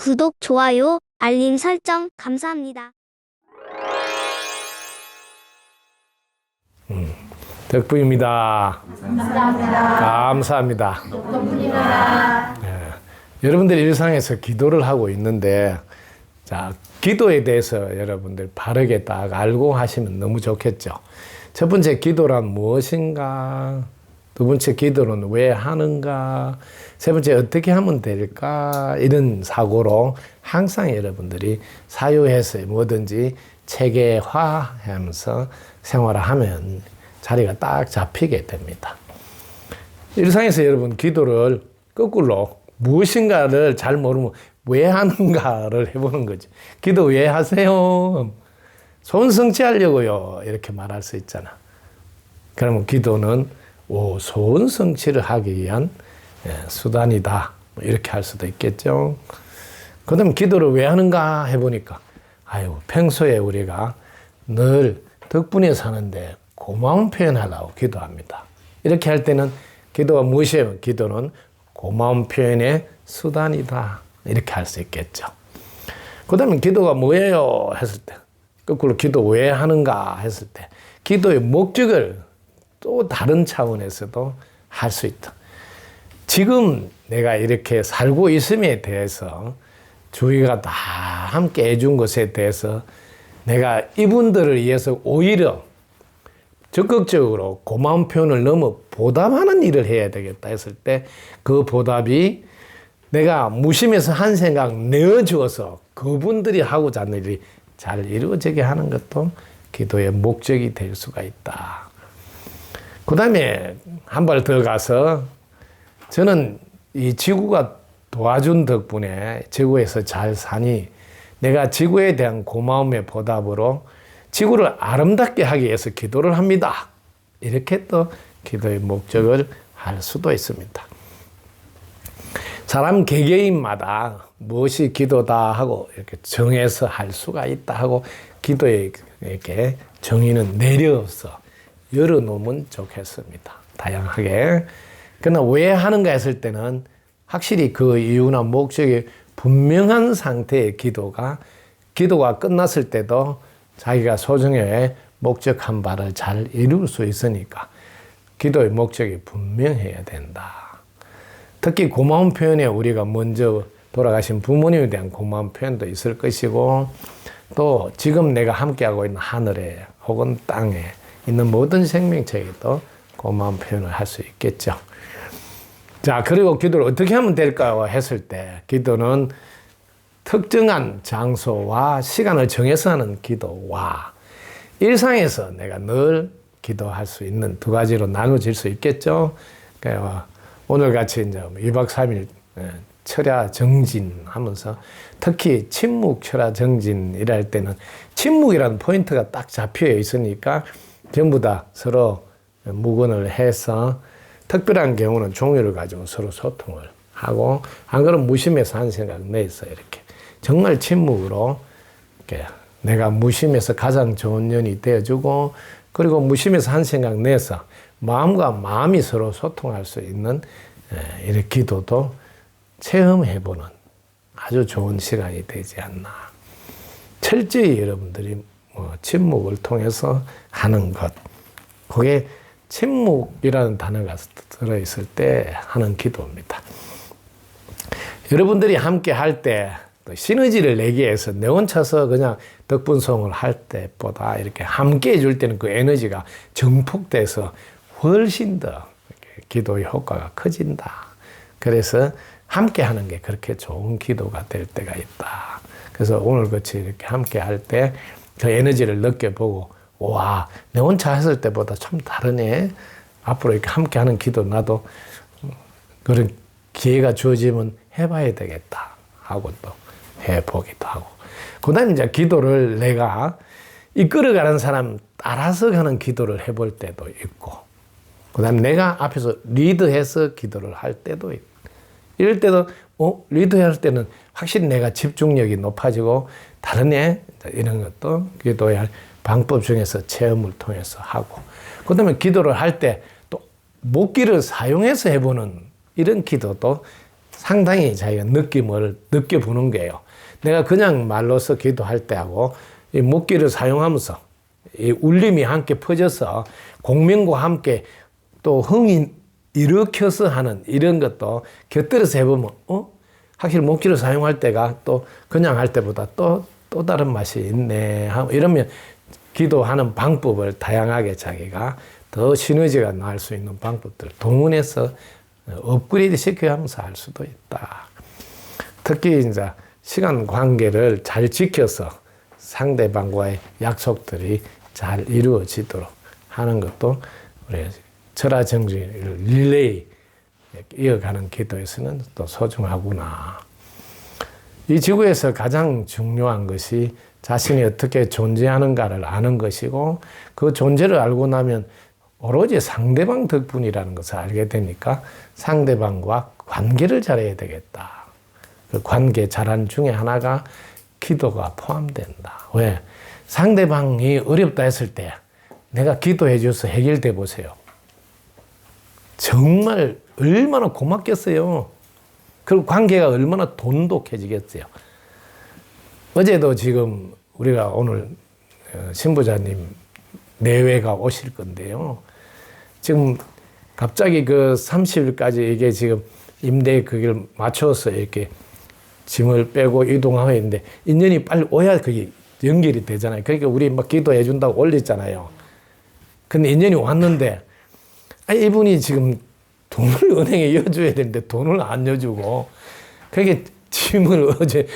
구독, 좋아요, 알림 설정 감사합니다. 덕분입니다. 감사합니다. 예, 여러분들 일상에서 기도를 하고 있는데, 자, 기도에 대해서 여러분들 바르게 딱 알고 하시면 너무 좋겠죠. 첫 번째 기도란 무엇인가? 두 번째 기도는 왜 하는가? 세 번째 어떻게 하면 될까? 이런 사고로 항상 여러분들이 사유해서 뭐든지 체계화하면서 생활을 하면 자리가 딱 잡히게 됩니다. 일상에서 여러분 기도를 거꾸로 무엇인가를 잘 모르면 왜 하는가를 해보는 거죠. 기도 왜 하세요? 소원 성취하려고요. 이렇게 말할 수 있잖아. 그러면 기도는 오, 소원 성취를 하기 위한 예, 수단이다. 뭐 이렇게 할 수도 있겠죠. 그 다음 기도를 왜 하는가 해보니까, 아유, 평소에 우리가 늘 덕분에 사는데 고마운 표현하려고 기도합니다. 이렇게 할 때는 기도가 무엇이에요? 기도는 고마운 표현의 수단이다. 이렇게 할 수 있겠죠. 그 다음에 기도가 뭐예요? 했을 때, 거꾸로 기도 왜 하는가 했을 때, 기도의 목적을 또 다른 차원에서도 할 수 있다. 지금 내가 이렇게 살고 있음에 대해서 주위가 다 함께 해준 것에 대해서 내가 이분들을 위해서 오히려 적극적으로 고마운 표현을 넘어 보답하는 일을 해야 되겠다 했을 때 그 보답이 내가 무심해서 한 생각 내어주어서 그분들이 하고자 하는 일이 잘 이루어지게 하는 것도 기도의 목적이 될 수가 있다. 그 다음에 한 발 더 가서 저는 이 지구가 도와준 덕분에 지구에서 잘 사니 내가 지구에 대한 고마움의 보답으로 지구를 아름답게 하기 위해서 기도를 합니다. 이렇게 또 기도의 목적을 할 수도 있습니다. 사람 개개인마다 무엇이 기도다 하고 이렇게 정해서 할 수가 있다 하고 기도에 이렇게 정의는 내려서 열어놓으면 좋겠습니다. 다양하게. 그러나 왜 하는가 했을 때는 확실히 그 이유나 목적이 분명한 상태의 기도가 기도가 끝났을 때도 자기가 소중해 목적한 바를 잘 이룰 수 있으니까 기도의 목적이 분명해야 된다. 특히 고마운 표현에 우리가 먼저 돌아가신 부모님에 대한 고마운 표현도 있을 것이고 또 지금 내가 함께하고 있는 하늘에 혹은 땅에 있는 모든 생명체에도 고마운 표현을 할 수 있겠죠. 자, 그리고 기도를 어떻게 하면 될까요? 했을 때 기도는 특정한 장소와 시간을 정해서 하는 기도와 일상에서 내가 늘 기도할 수 있는 두 가지로 나눠질 수 있겠죠. 그러니까 오늘 같이 이제 2박 3일 철야 정진 하면서 특히 침묵 철야 정진 일할 때는 침묵이라는 포인트가 딱 잡혀 있으니까 전부 다 서로 묵언을 해서 특별한 경우는 종류를 가지고 서로 소통을 하고 안 그러면 무심해서 한 생각 내서 이렇게 정말 침묵으로 이렇게 내가 무심해서 가장 좋은 년이 되어주고 그리고 무심해서 한 생각 내서 마음과 마음이 서로 소통할 수 있는 이런 기도도 체험해보는 아주 좋은 시간이 되지 않나. 철저히 여러분들이 뭐 침묵을 통해서 하는 것. 그게 침묵이라는 단어가 들어있을 때 하는 기도입니다. 여러분들이 함께 할 때 시너지를 내기 위해서 내 혼자서 그냥 덕분송을 할 때보다 이렇게 함께 해줄 때는 그 에너지가 증폭돼서 훨씬 더 기도의 효과가 커진다. 그래서 함께 하는 게 그렇게 좋은 기도가 될 때가 있다. 그래서 오늘 같이 이렇게 함께 할때 그 에너지를 느껴보고, 와, 내 혼자 했을 때보다 참 다르네. 앞으로 이렇게 함께 하는 기도 나도 그런 기회가 주어지면 해봐야 되겠다. 하고 또 해보기도 하고. 그 다음에 이제 기도를 내가 이끌어가는 사람 따라서 가는 기도를 해볼 때도 있고, 그 다음에 내가 앞에서 리드해서 기도를 할 때도 있고, 이럴 때도, 어, 리드할 때는 확실히 내가 집중력이 높아지고, 애, 이런 것도 할 방법 중에서 체험을 통해서 하고, 그 다음에 기도를 할 때 또 목기를 사용해서 해보는 이런 기도도 상당히 자기가 느낌을 느껴보는 거예요. 내가 그냥 말로서 기도할 때하고 이 목기를 사용하면서 이 울림이 함께 퍼져서 공명과 함께 또 흥이 일으켜서 하는 이런 것도 곁들여서 해보면 어 확실히 목기를 사용할 때가 또 그냥 할 때보다 또 또 다른 맛이 있네 이러면 기도하는 방법을 다양하게 자기가 더 시너지가 날 수 있는 방법들을 동원해서 업그레이드 시켜가면서 할 수도 있다. 특히 이제 시간 관계를 잘 지켜서 상대방과의 약속들이 잘 이루어지도록 하는 것도 우리 철화정지를 릴레이 이어가는 기도에서는 또 소중하구나. 이 지구에서 가장 중요한 것이 자신이 어떻게 존재하는가를 아는 것이고 그 존재를 알고 나면 오로지 상대방 덕분이라는 것을 알게 되니까 상대방과 관계를 잘해야 되겠다. 그 관계 잘하는 중에 하나가 기도가 포함된다. 왜? 상대방이 어렵다 했을 때 내가 기도해 줘서 해결돼 보세요. 정말 얼마나 고맙겠어요. 그리고 관계가 얼마나 돈독해지겠어요. 어제도 지금 우리가 오늘 어, 신부자님 내외가 오실 건데요. 지금 갑자기 그 30일까지 이게 지금 임대 그걸 맞춰서 이렇게 짐을 빼고 이동하고 있는데 인연이 빨리 오야 그게 연결이 되잖아요. 그러니까 우리 막 기도해 준다고 올렸잖아요. 근데 인연이 왔는데 아 이분이 지금 돈을 은행에 이어줘야 되는데 돈을 안 이어주고 그게 짐을 어제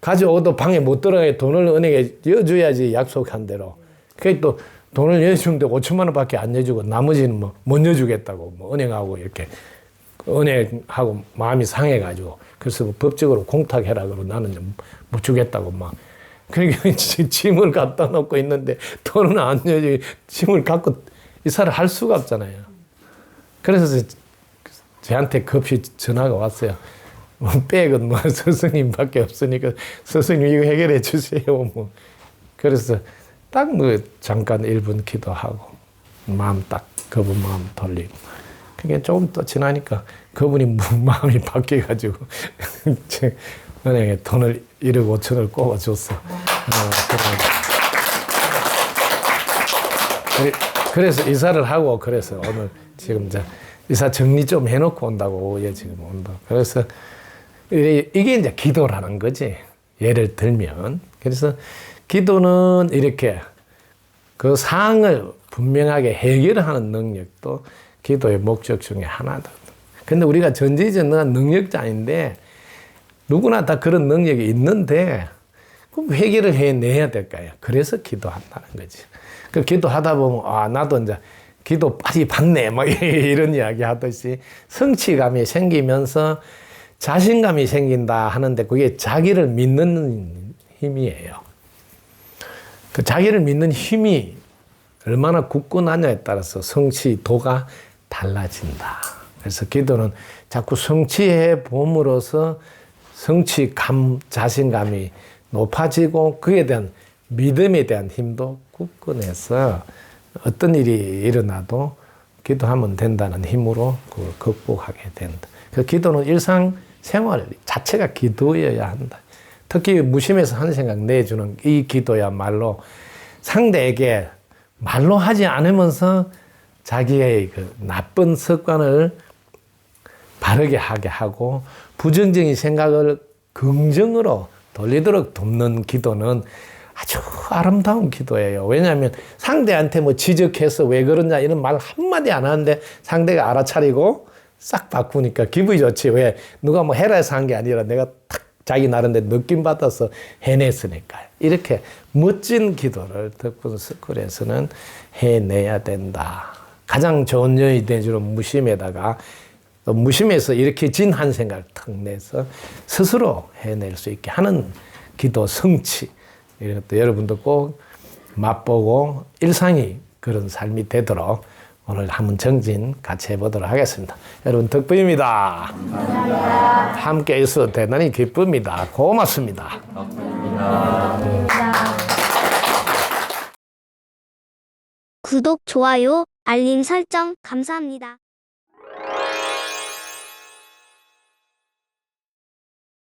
가져오도 방에 못 들어가게 돈을 은행에 이어줘야지 약속한 대로. 그게 또 돈을 이어주는데 5천만 원밖에 안 내주고 나머지는 뭐못 내주겠다고 뭐 은행하고 이렇게 은행하고 마음이 상해가지고 그래서 뭐 법적으로 공탁해라 그러고 나는 좀못 주겠다고 막 그러니까 짐을 갖다 놓고 있는데 돈은 안 내주 짐을 갖고 이사를 할 수가 없잖아요. 그래서 저한테 급히 전화가 왔어요. 뭐 백은 뭐 스승님밖에 없으니까 스승님 이거 해결해 주세요. 뭐 그래서 딱 뭐 잠깐 1분 기도하고 마음 딱 그분 마음 돌리고 그게 조금 더 지나니까 그분이 뭐 마음이 바뀌어가지고 제 은행에 돈을 1억 5천을 꼽아줬어. 어, 그래. 그래서 이사를 하고 그래서 오늘 지금 이제 이사 정리 좀 해놓고 온다고 오후에 지금 온다. 그래서 이게 이제 기도라는 거지. 예를 들면 그래서 기도는 이렇게 그 상을 분명하게 해결하는 능력도 기도의 목적 중에 하나다. 근데 우리가 전지전능한 능력자인데 누구나 다 그런 능력이 있는데 그럼 해결을 해내야 될까요? 그래서 기도한다는 거지. 그 기도하다 보면 아 나도 이제 기도 빨리 받네 막 이런 이야기 하듯이 성취감이 생기면서 자신감이 생긴다 하는데 그게 자기를 믿는 힘이에요. 그 자기를 믿는 힘이 얼마나 굳건하냐에 따라서 성취도가 달라진다. 그래서 기도는 자꾸 성취해 봄으로써 성취감, 자신감이 높아지고 그에 대한 믿음에 대한 힘도 굳건해서 어떤 일이 일어나도 기도하면 된다는 힘으로 그걸 극복하게 된다. 그 기도는 일상 생활 자체가 기도여야 한다. 특히 무심해서 한 생각 내주는 이 기도야말로 상대에게 말로 하지 않으면서 자기의 그 나쁜 습관을 바르게 하게 하고 부정적인 생각을 긍정으로 돌리도록 돕는 기도는 아주 아름다운 기도예요. 왜냐하면 상대한테 뭐 지적해서 왜 그러냐 이런 말 한마디 안 하는데 상대가 알아차리고 싹 바꾸니까 기분이 좋지. 왜 누가 뭐 해라 해서 한 게 아니라 내가 탁 자기 나름대로 느낌 받아서 해냈으니까. 이렇게 멋진 기도를 덕분 스쿨에서는 해내야 된다. 가장 좋은 여인이 되주는 무심에다가 또 무심해서 이렇게 진한 생각을 탁 내서 스스로 해낼 수 있게 하는 기도 성취. 이런 것도 여러분도 꼭 맛보고 일상이 그런 삶이 되도록 오늘 한번 정진 같이 해보도록 하겠습니다. 여러분 덕분입니다. 함께 있어도 대단히 기쁩니다. 고맙습니다. 구독, 좋아요, 알림 설정 감사합니다.